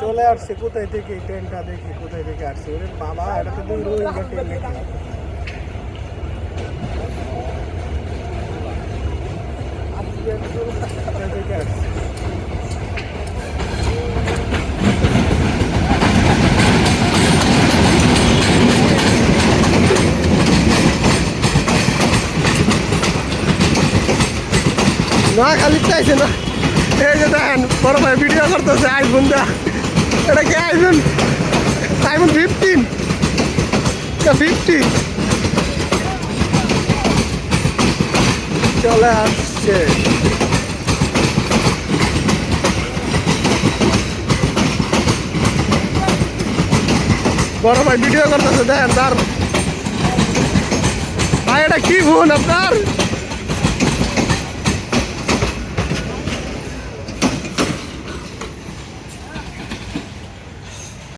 চলে আসছে, কোথায় থেকে ট্রেনটা দেখি, কোথায় থেকে আসছে? ওরে বাবা, এটা তো দুই? না, খালি চাইছে না। এই যে দেখেন, বড় ভাই ভিডিও করতেছে আইফোন দা এটা কি আইফোন? আইফোন ফিফটিন ফিফটি চলে আসছে। বড় ভাই ভিডিও করতেছে, দেখেন তার ভাই, এটা কি ফোন আপনার?